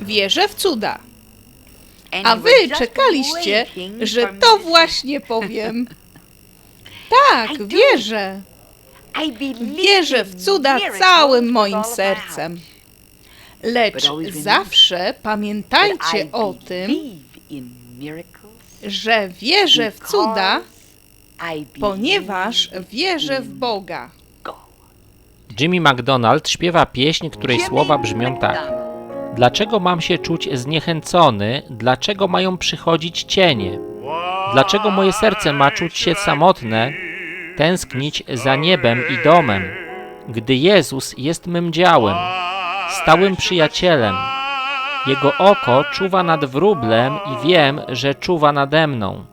Wierzę w cuda. And A wy czekaliście, że to właśnie powiem. Tak, wierzę. say, I believe Wierzę in w cuda miracles całym moim sercem. Lecz zawsze pamiętajcie I o tym, believe in miracles że wierzę w cuda, because I believe ponieważ wierzę w Boga. Jimmy McDonald śpiewa pieśń, której słowa brzmią tak. Dlaczego mam się czuć zniechęcony? Dlaczego mają przychodzić cienie? Dlaczego moje serce ma czuć się samotne, tęsknić za niebem i domem, gdy Jezus jest mym działem, stałym przyjacielem? Jego oko czuwa nad wróblem i wiem, że czuwa nade mną.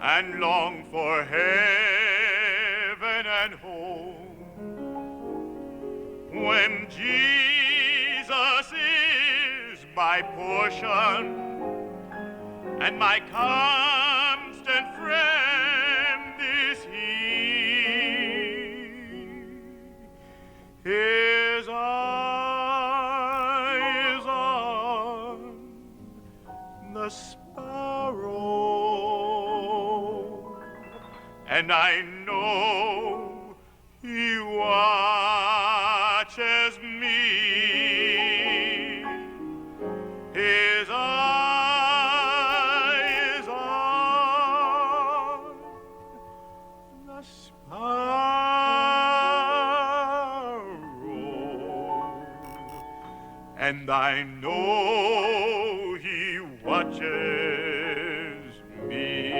And long for heaven and home when Jesus is my portion and my constant friend is He? His eye is on the sparrow, and I and I know he watches me.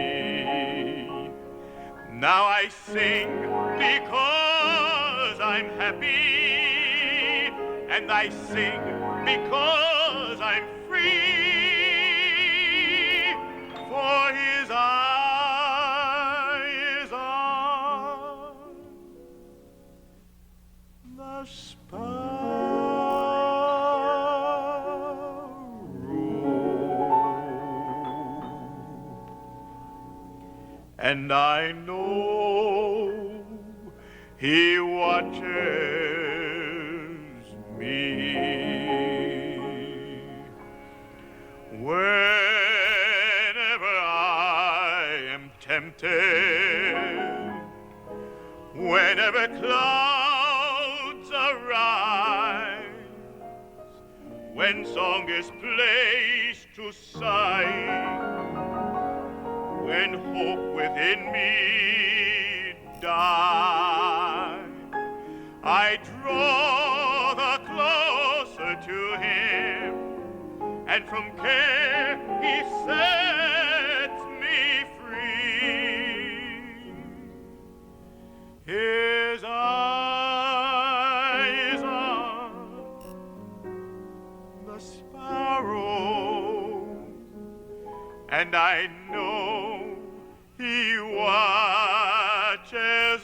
Now I sing because I'm happy, and I sing because I'm free. And I know he watches me. Whenever I am tempted, whenever clouds arise, when song is placed to sight, when hope within me dies, I draw the closer to him, and from care he sets me free. His eye is on the sparrow, and I he watches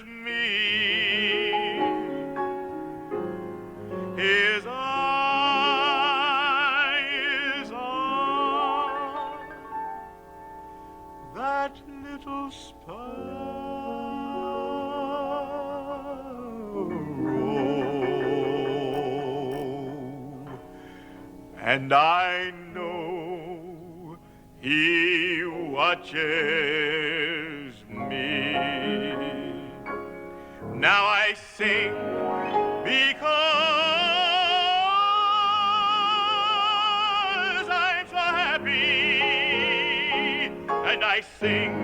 me. His eye is on that little sparrow, and I know he watches me. Now I sing because I'm so happy, and I sing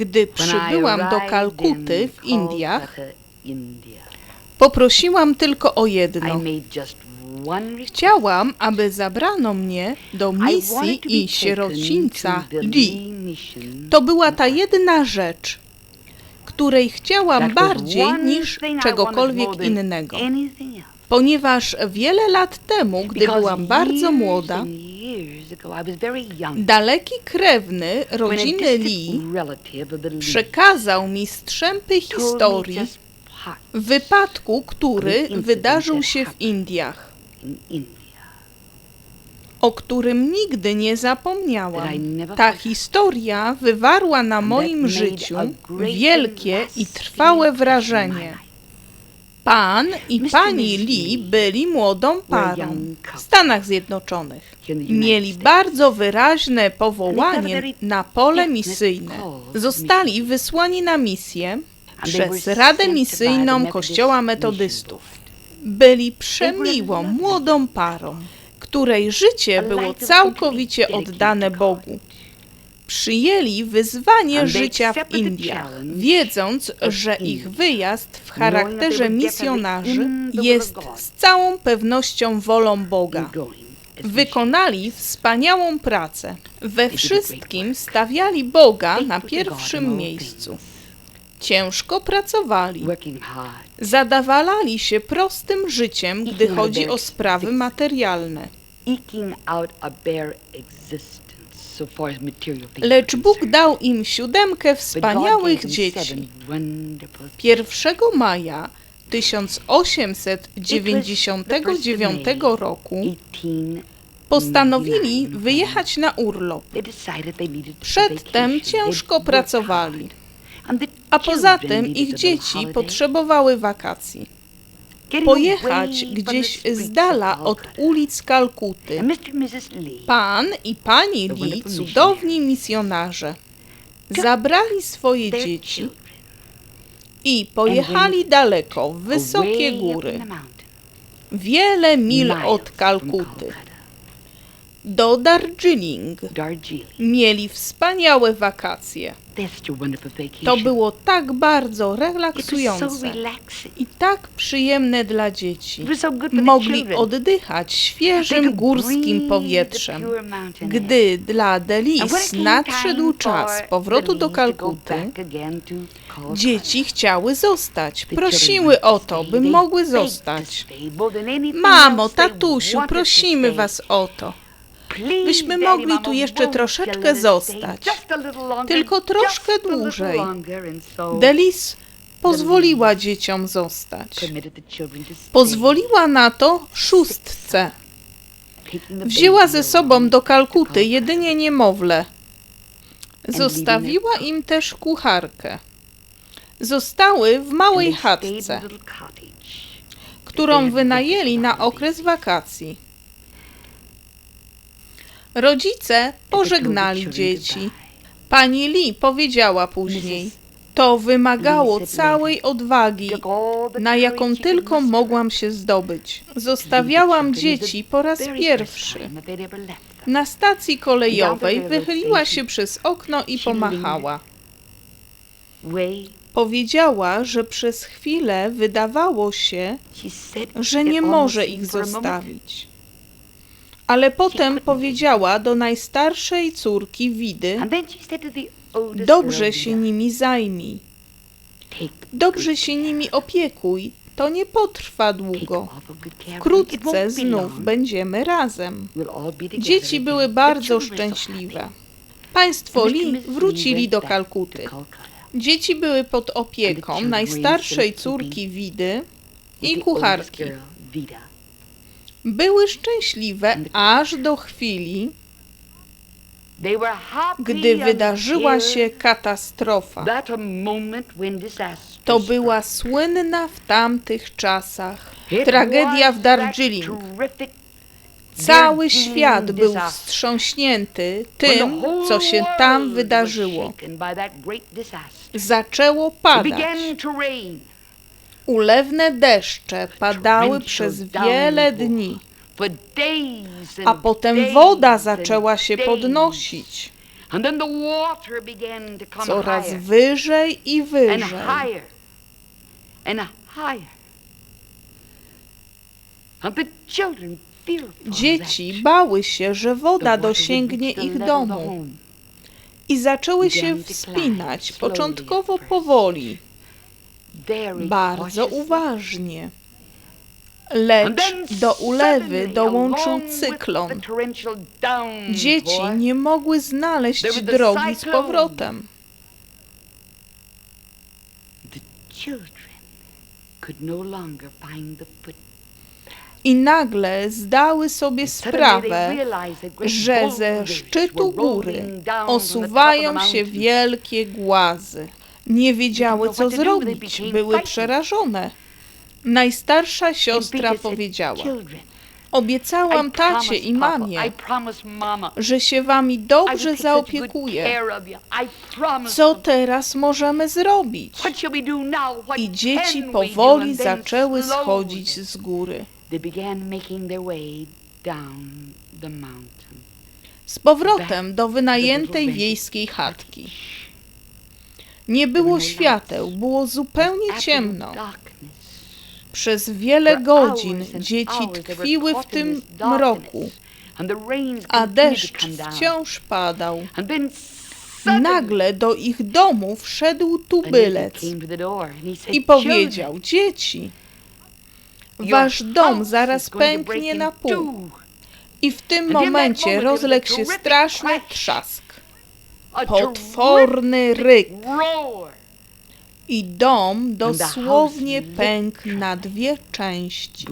Gdy przybyłam do Kalkuty w Indiach, poprosiłam tylko o jedno. Chciałam, aby zabrano mnie do misji i sierocińca Di. To była ta jedna rzecz, której chciałam bardziej niż czegokolwiek innego. Ponieważ wiele lat temu, gdy byłam bardzo młoda, Daleki krewny rodziny Lee przekazał mi strzępy historii wypadku, który wydarzył się w Indiach, o którym nigdy nie zapomniałam. Ta historia wywarła na moim życiu wielkie i trwałe wrażenie. Pan i pani Lee byli młodą parą w Stanach Zjednoczonych. Mieli bardzo wyraźne powołanie na pole misyjne. Zostali wysłani na misję przez Radę Misyjną Kościoła Metodystów. Byli przemiłą młodą parą, której życie było całkowicie oddane Bogu przyjęli wyzwanie życia w Indiach, wiedząc, że ich wyjazd w charakterze misjonarzy jest z całą pewnością wolą Boga. Wykonali wspaniałą pracę. We wszystkim stawiali Boga na pierwszym miejscu. Ciężko pracowali. Zadawalali się prostym życiem, gdy chodzi o sprawy materialne. Lecz Bóg dał im siódemkę wspaniałych dzieci. 1 maja 1899 roku postanowili wyjechać na urlop. Przedtem ciężko pracowali, a poza tym ich dzieci potrzebowały wakacji pojechać gdzieś z dala od ulic Kalkuty. Pan i pani Lee, cudowni misjonarze, zabrali swoje dzieci i pojechali daleko, w wysokie góry, wiele mil od Kalkuty do Darjeeling. Mieli wspaniałe wakacje. To było tak bardzo relaksujące i tak przyjemne dla dzieci. Mogli oddychać świeżym górskim powietrzem. Gdy dla Delis nadszedł czas powrotu do Kalkuty, dzieci chciały zostać. Prosiły o to, by mogły zostać. Mamo, tatusiu, prosimy was o to. Byśmy mogli tu jeszcze troszeczkę zostać, tylko troszkę dłużej. Delis pozwoliła dzieciom zostać. Pozwoliła na to szóstce. Wzięła ze sobą do Kalkuty jedynie niemowlę. Zostawiła im też kucharkę. Zostały w małej chatce, którą wynajęli na okres wakacji. Rodzice pożegnali dzieci. Pani Lee powiedziała później: To wymagało całej odwagi, na jaką tylko mogłam się zdobyć. Zostawiałam dzieci po raz pierwszy. Na stacji kolejowej wychyliła się przez okno i pomachała. Powiedziała, że przez chwilę wydawało się, że nie może ich zostawić ale potem powiedziała do najstarszej córki Widy: Dobrze się nimi zajmij. Dobrze się nimi opiekuj. To nie potrwa długo. Wkrótce znów będziemy razem. Dzieci były bardzo szczęśliwe. Państwo Li wrócili do Kalkuty. Dzieci były pod opieką najstarszej córki Widy i kucharki były szczęśliwe aż do chwili, gdy wydarzyła się katastrofa. To była słynna w tamtych czasach tragedia w Darjeeling. Cały świat był wstrząśnięty tym, co się tam wydarzyło. Zaczęło padać. Ulewne deszcze padały przez wiele dni, a potem woda zaczęła się podnosić. Coraz wyżej i wyżej. Dzieci bały się, że woda dosięgnie ich domu. i zaczęły się wspinać, początkowo powoli. There was the drogi z cyclone. powrotem. The children could no longer find the foot. I nagle zdały sobie sprawę, że ze szczytu góry osuwają się wielkie głazy. Nie wiedziały, co zrobić, były przerażone. Najstarsza siostra powiedziała: "Children, Obiecałam tacie i mamie, że się wami dobrze zaopiekuję. Co teraz możemy zrobić? I dzieci powoli zaczęły schodzić z góry. Z powrotem do wynajętej wiejskiej chatki. Nie było świateł, było zupełnie ciemno. Przez wiele godzin dzieci tkwiły w tym mroku, a deszcz wciąż padał. Nagle do ich domu wszedł tubylec i powiedział: Dzieci, "Children, wasz dom zaraz pęknie na pół. two." I w tym momencie rozległ się straszny trzask, potworny ryk. I dom dosłownie pękł na dwie części.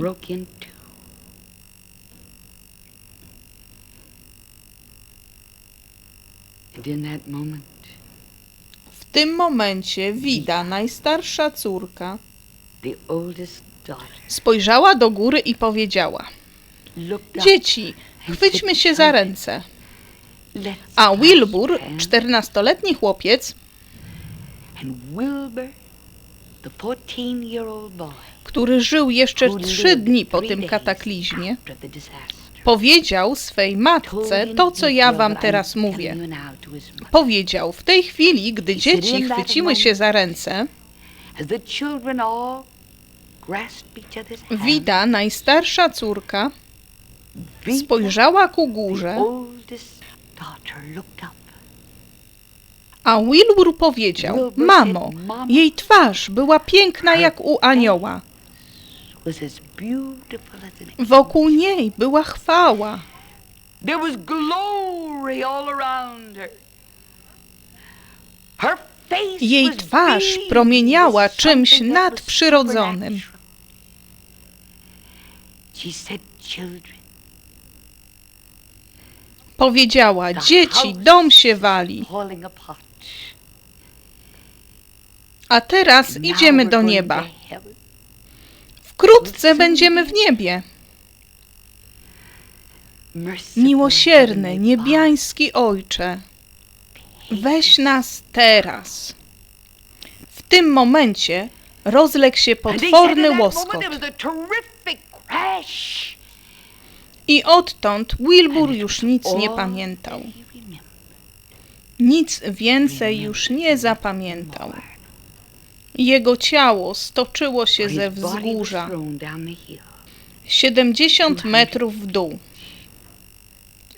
W tym momencie Wida, najstarsza córka, spojrzała do góry i powiedziała: Dzieci, chwyćmy się za ręce. A Wilbur, czternastoletni chłopiec, And Wilbur, the 14-year-old boy, który żył jeszcze trzy dni po tym kataklizmie, powiedział swej matce to, co ja wam teraz mówię. Powiedział, w tej chwili, gdy dzieci "In that chwyciły się za ręce, Wida, najstarsza córka, spojrzała ku górze, a Wilbur powiedział, mamo, jej twarz była piękna jak u anioła. Wokół niej była chwała. Jej twarz promieniała czymś nadprzyrodzonym. Powiedziała, dzieci, dom się wali. A teraz idziemy do nieba. Wkrótce będziemy w niebie. Miłosierny, niebiański Ojcze, weź nas teraz. W tym momencie rozległ się potworny łoskot. There was a terrific crash. I odtąd Wilbur już nic nie pamiętał. Nic więcej już nie zapamiętał. Jego ciało stoczyło się ze wzgórza, thrown down the hill. 70 metrów w dół.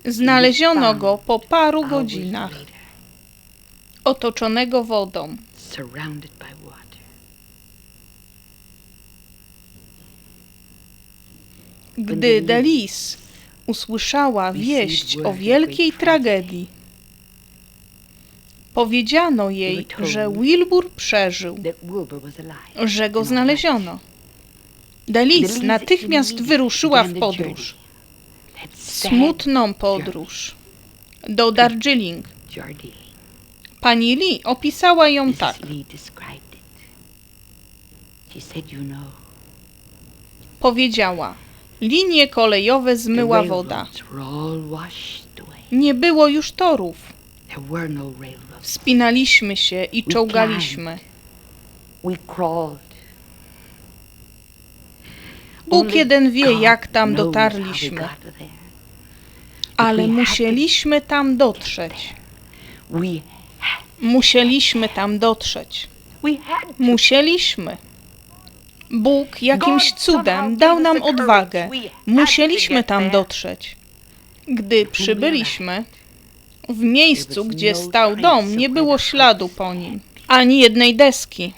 Znaleziono go po paru godzinach, otoczonego wodą. Gdy Delis usłyszała wieść o wielkiej tragedii, powiedziano jej, że Wilbur przeżył, że go znaleziono. Delis natychmiast wyruszyła w podróż, smutną podróż, do Darjeeling. Pani Lee opisała ją tak. Powiedziała, linie kolejowe zmyła woda. Nie było już torów. Were no. Wspinaliśmy się i czołgaliśmy. Bóg jeden wie, jak tam dotarliśmy, ale musieliśmy tam dotrzeć. Musieliśmy tam dotrzeć. Musieliśmy. Bóg jakimś cudem dał nam odwagę. Musieliśmy tam dotrzeć. Gdy przybyliśmy, w miejscu, gdzie stał dom, nie było śladu po nim, ani jednej deski,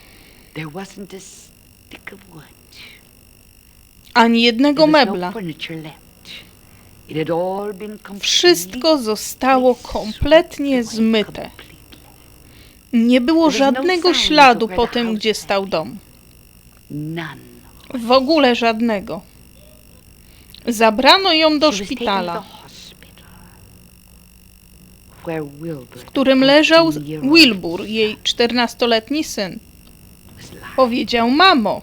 ani jednego no mebla. Wszystko zostało kompletnie zmyte. Nie było żadnego śladu po tym, gdzie stał dom. None. W ogóle żadnego. Zabrano ją do szpitala, w którym leżał 14-year-old Wilbur, jej 14-letni syn. Powiedział: Mamo,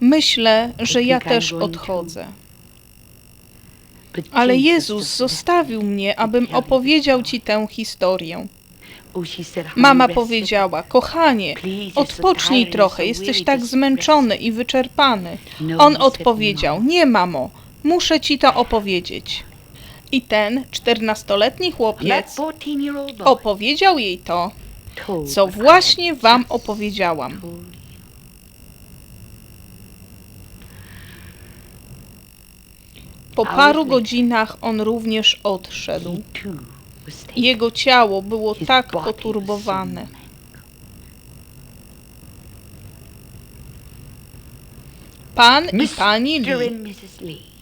myślę, że ja też odchodzę. Ale Jezus zostawił mnie, abym opowiedział ci tę historię. Mama powiedziała: Kochanie, odpocznij trochę, jesteś tak zmęczony i wyczerpany. No, On odpowiedział: "No." Nie, mamo, muszę ci to opowiedzieć. I ten czternastoletni chłopiec 14-year-old boy opowiedział jej to, co właśnie wam opowiedziałam. Po paru godzinach on również odszedł. Jego ciało było tak poturbowane. Pan i pani Lee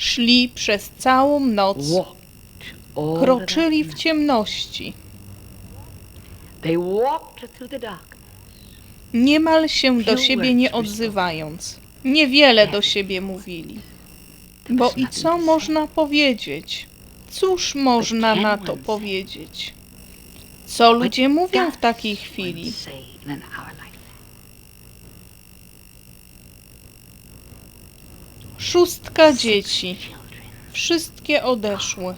szli przez całą noc, kroczyli w ciemności. Niemal się do siebie nie odzywając. Niewiele do siebie mówili. Bo i co można powiedzieć? Cóż można na to powiedzieć? Co ludzie mówią w takiej chwili? Szóstka dzieci, wszystkie odeszły.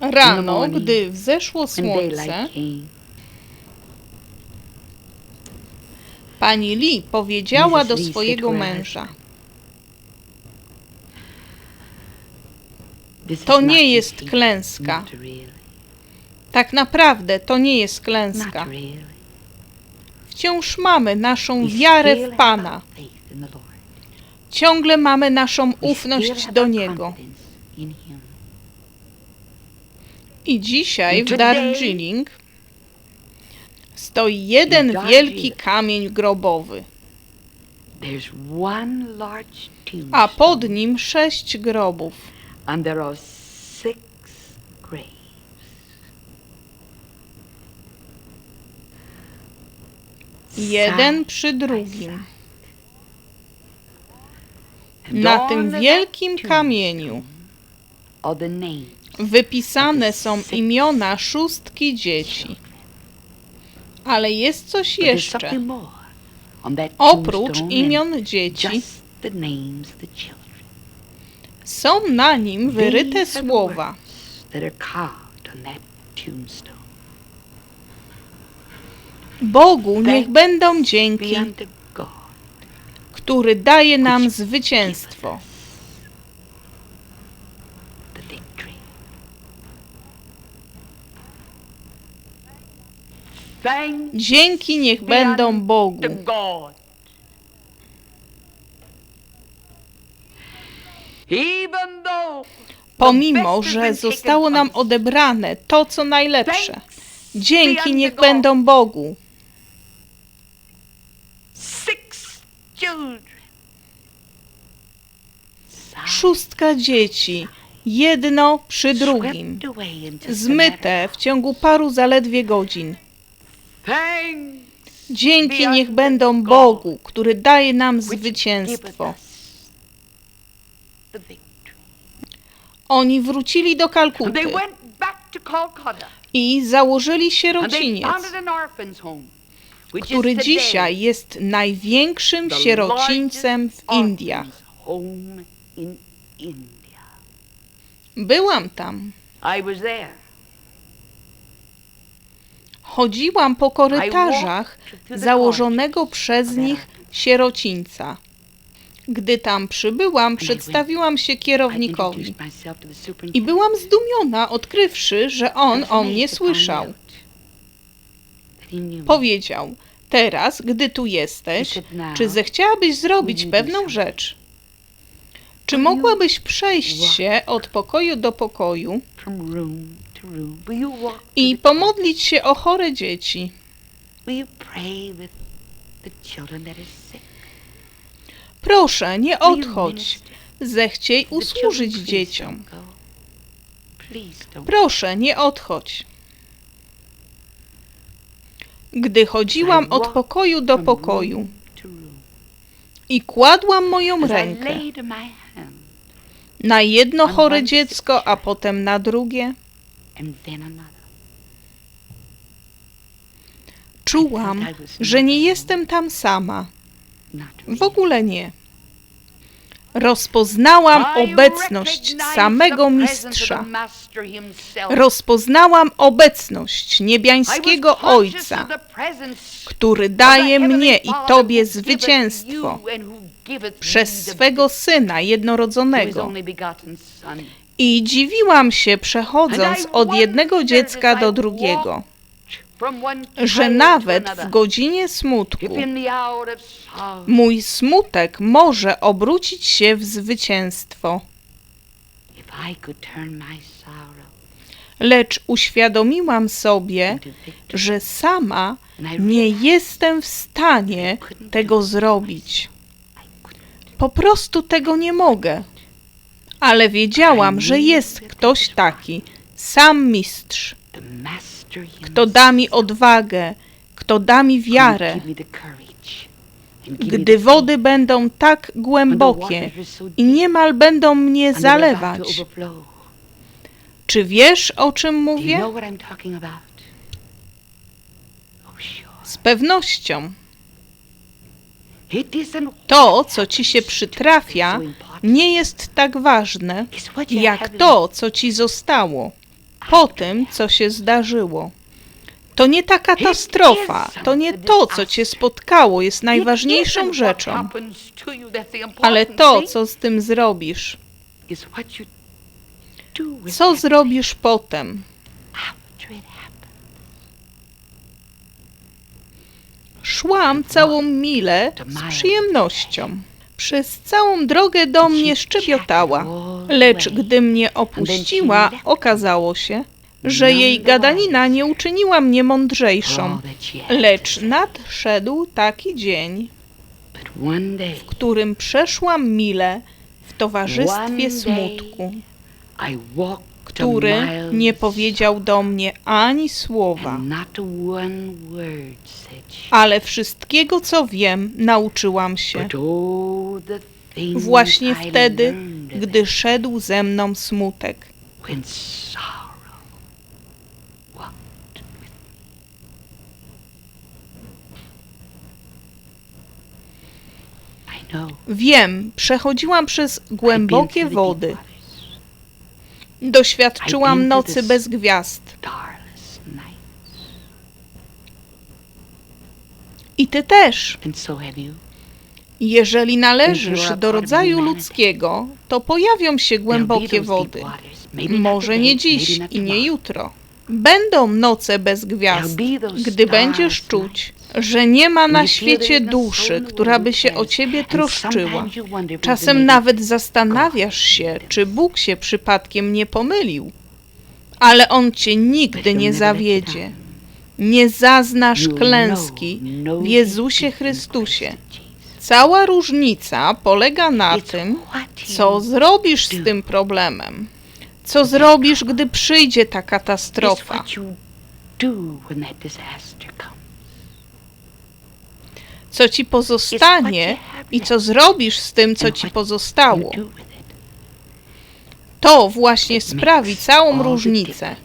Rano, gdy wzeszło słońce, came, pani Lee powiedziała do swojego męża: To nie jest klęska. Tak naprawdę to nie jest klęska. Wciąż mamy naszą wiarę w Pana. Ciągle mamy naszą ufność do Niego. I dzisiaj w Darjeeling stoi jeden wielki kamień grobowy, a pod nim sześć grobów. Jeden przy drugim. Na tym wielkim kamieniu wypisane są imiona szóstki dzieci. Ale jest coś jeszcze. Oprócz imion dzieci są na nim wyryte słowa. Bogu niech będą dzięki, który daje nam zwycięstwo. Dzięki niech będą Bogu. Pomimo, że zostało nam odebrane to, co najlepsze. Dzięki niech będą Bogu. Szóstka dzieci, jedno przy drugim, zmyte w ciągu paru zaledwie godzin. Dzięki niech będą Bogu, który daje nam zwycięstwo. Oni wrócili do Kalkuty. I założyli sierociniec, który dzisiaj jest największym sierocińcem w Indiach. Byłam tam. Chodziłam po korytarzach założonego przez nich sierocińca. Gdy tam przybyłam, przedstawiłam się kierownikowi. i byłam zdumiona, odkrywszy, że on o mnie słyszał. Powiedział: Teraz, gdy tu jesteś, czy zechciałabyś zrobić pewną rzecz? Czy mogłabyś przejść się od pokoju do pokoju I pomodlić się o chore dzieci? Proszę, nie odchodź. Zechciej usłużyć dzieciom. Proszę, nie odchodź. Gdy chodziłam od pokoju do pokoju i kładłam moją rękę na jedno chore dziecko, a potem na drugie, and then another. czułam, że nie jestem tam sama. W ogóle nie. Rozpoznałam obecność samego mistrza. Rozpoznałam obecność niebiańskiego Ojca, który daje mnie i Tobie zwycięstwo przez swego Syna jednorodzonego. I dziwiłam się, przechodząc od jednego dziecka do drugiego, że nawet w godzinie smutku mój smutek może obrócić się w zwycięstwo. Lecz uświadomiłam sobie, że sama nie jestem w stanie tego zrobić. Po prostu tego nie mogę. Ale wiedziałam, że jest ktoś taki, sam mistrz, kto da mi odwagę, kto da mi wiarę, gdy wody będą tak głębokie i niemal będą mnie zalewać. Czy wiesz, o czym mówię? Z pewnością. To, co ci się przytrafia. Nie jest tak ważne, jak to, co ci zostało po tym, co się zdarzyło. To nie ta katastrofa, to nie to, co cię spotkało, jest najważniejszą rzeczą, ale to, co z tym zrobisz. Co zrobisz potem? Szłam całą milę z przyjemnością. Przez całą drogę do mnie szczebiotała, lecz gdy mnie opuściła, okazało się, że jej gadanina nie uczyniła mnie mądrzejszą. Lecz nadszedł taki dzień, w którym przeszłam milę w towarzystwie smutku, który nie powiedział do mnie ani słowa, ale wszystkiego, co wiem, nauczyłam się. Właśnie wtedy, gdy szedł ze mną smutek. Wiem, przechodziłam przez głębokie wody, doświadczyłam nocy bez gwiazd. I ty też. Jeżeli należysz do rodzaju ludzkiego, to pojawią się głębokie wody. Może nie dziś i nie jutro. Będą noce bez gwiazd, gdy będziesz czuć. Że nie ma na świecie duszy, która by się o ciebie troszczyła. Czasem nawet zastanawiasz się, czy Bóg się przypadkiem nie pomylił. Ale On cię nigdy nie zawiedzie. Nie zaznasz klęski w Jezusie Chrystusie. Cała różnica polega na tym, co zrobisz z tym problemem. Co zrobisz, gdy przyjdzie ta katastrofa? Co ci pozostanie i co zrobisz z tym, co ci pozostało? To właśnie sprawi całą różnicę.